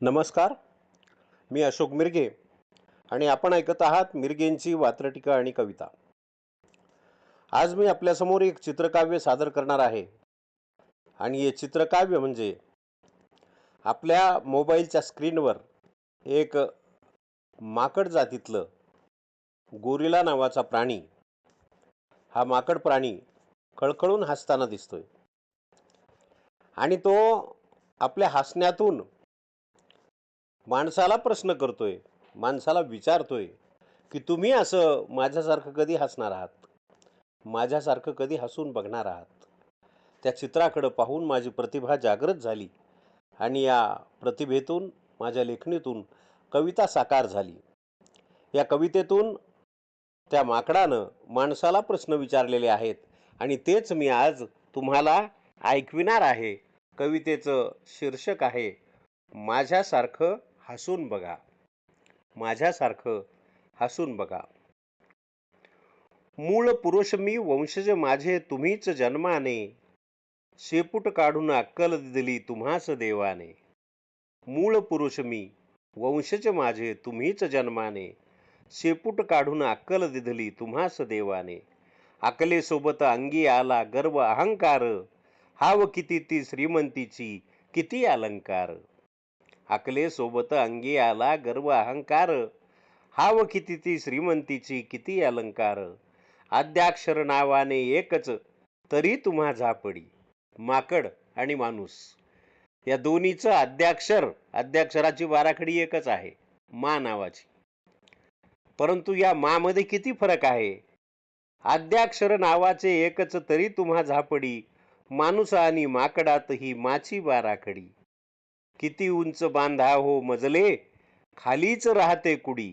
नमस्कार. मी अशोक मिरगे आणि आपण ऐकत आहात मिरगेंची वात्रटिका आणि कविता. आज मी आपल्यासमोर एक चित्रकाव्य सादर करणार आहे. आणि हे चित्रकाव्य म्हणजे आपल्या मोबाईलच्या स्क्रीनवर एक माकड जातीतलं गोरिला नावाचा प्राणी हा माकड प्राणी कळकळून हसताना दिसतोय. आणि तो आपल्या हसण्यातून माणसाला प्रश्न करतोय माणसाला विचारतोय की तुम्ही असं माझ्यासारखं कधी हसणार आहात? माझ्यासारखं कधी हसून बघणार आहात? त्या चित्राकडं पाहून माझी प्रतिभा जागृत झाली आणि या प्रतिभेतून माझ्या लेखणीतून कविता साकार झाली. या कवितेतून त्या माकडानं माणसाला प्रश्न विचारलेले आहेत आणि तेच मी आज तुम्हाला ऐकविणार आहे. कवितेचं शीर्षक आहे माझ्यासारखं हसून बघा. माझ्यासारखं हसून बघा. मूळ पुरुष मी वंशज माझे तुम्हीच जन्माने. शेपूट काढून अक्कल दिली तुम्हास देवाने. मूळ पुरुष मी वंशज माझे तुम्हीच जन्माने. शेपूट काढून अक्कल दिधली तुम्हास देवाने. अकलेसोबत अंगी आला गर्व अहंकार. हाव किती ती श्रीमंतीची किती अलंकार. अकलेसोबत अंगी आला गर्व अहंकार. हाव किती ती श्रीमंतीची किती अलंकार. आद्याक्षर नावाने एकच तरी तुम्हा झापडी. माकड आणि माणूस. या दोन्हीचं आद्याक्षर आद्याक्षराची बाराखडी एकच आहे मा नावाची. परंतु या मामध्ये किती फरक आहे? आद्याक्षर नावाचे एकच तरी तुम्हा झापडी. माणूस आणि माकडात ही माची बाराखडी किती उंच बांधा हो मजले खालीच राहते कुडी.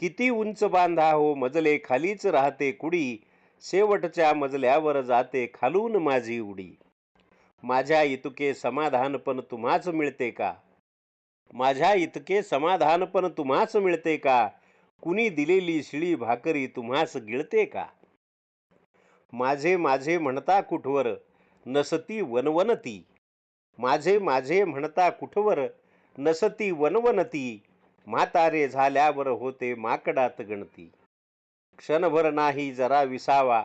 किती उंच बांधा हो मजले खालीच राहते कुडी. शेवटच्या मजल्यावर जाते खालून माझी उडी. माझ्या इतके समाधान पण तुम्हाच मिळते का? माझ्या इतके समाधान पण तुम्हाच मिळते का? कुणी दिलेली शिळी भाकरी तुम्हास गिळते का? माझे माझे म्हणता कुठवर? नसती वनवनती. माझे माझे म्हणता कुठवर नसती वनवनती म्हातारे झाल्यावर होते माकडात गणती. क्षणभर नाही जरा विसावा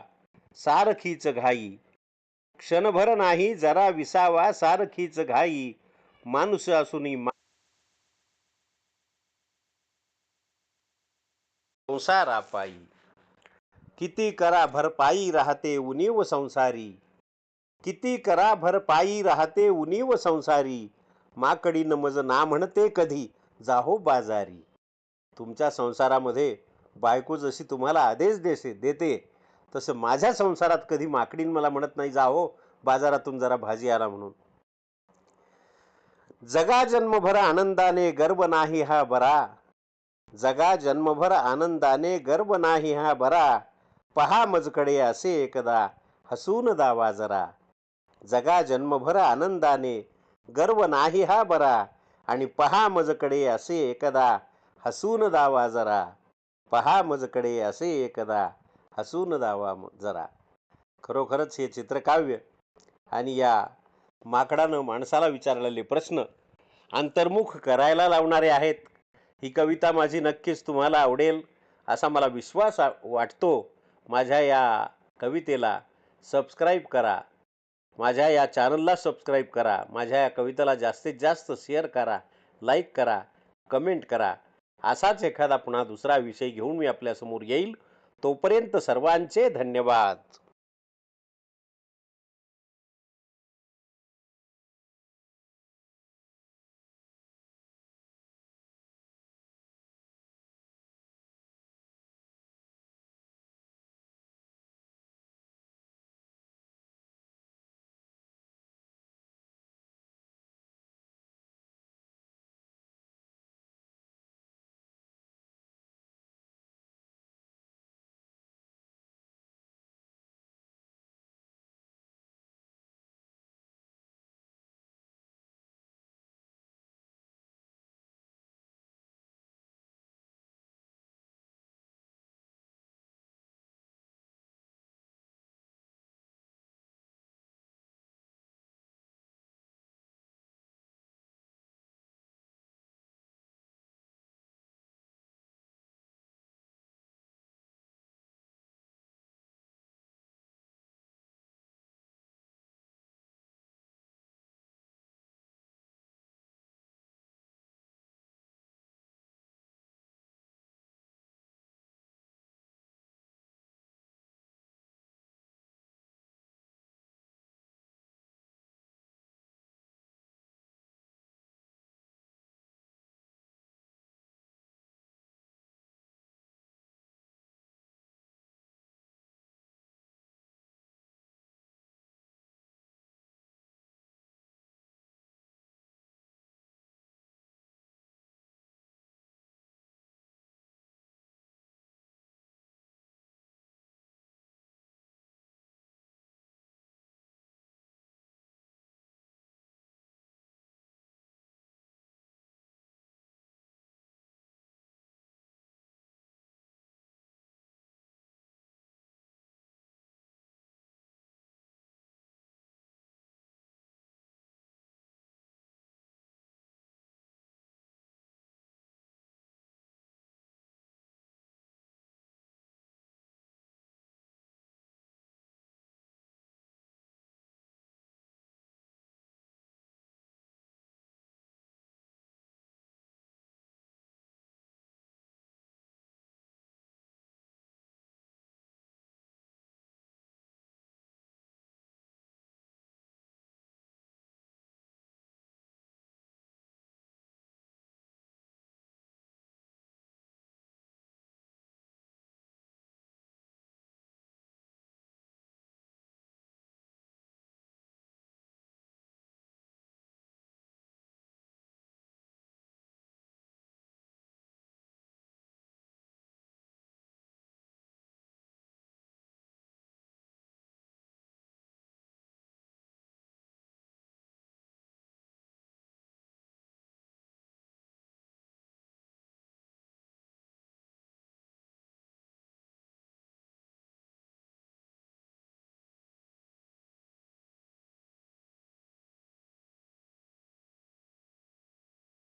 सारखीच घाई. क्षणभर नाही जरा विसावा सारखीच घाई. माणूस असूनही मा- संसारापायी. किती करा भरपाई राहते उणीव संसारी. किती करा भरपाई राहते उनीव संसारी. माकडी मज ना म्हणते कधी जाहो बाजारी. तुमच्या संसारामध्ये बायको जशी तुम्हाला आदेश देसे देते तसं माझ्या संसारात कधी माकडीन मला म्हणत नाही जाहो बाजारातून जरा भाजी आला म्हणून. जगा जन्मभर आनंदाने गर्व नाही हा बरा. जगा जन्मभर आनंदाने गर्व नाही हा बरा. पहा मजकडे असे एकदा हसून दावा जरा. जगा जन्मभर आनंदाने. गर्व नाही हा बरा. आणि पहा मजकडे असे एकदा. हसून दावा जरा. पहा मजकडे असे एकदा. हसून दावा जरा. खरोखरच हे चित्रकाव्य आणि या माकडानं माणसाला विचारलेले प्रश्न अंतर्मुख करायला लावणारे आहेत. ही कविता माझी नक्कीच तुम्हाला आवडेल असा मला विश्वास वाटतो. माझ्या या कवितेला सबस्क्राईब करा. माझ्या या चॅनलला सबस्क्राईब करा. माझ्या या कवितेला जास्तीत जास्त शेअर करा. लाईक करा. कमेंट करा. असाच एखादा पुन्हा दुसरा विषय घेऊन मी आपल्यासमोर येईल. तोपर्यंत सर्वांचे धन्यवाद.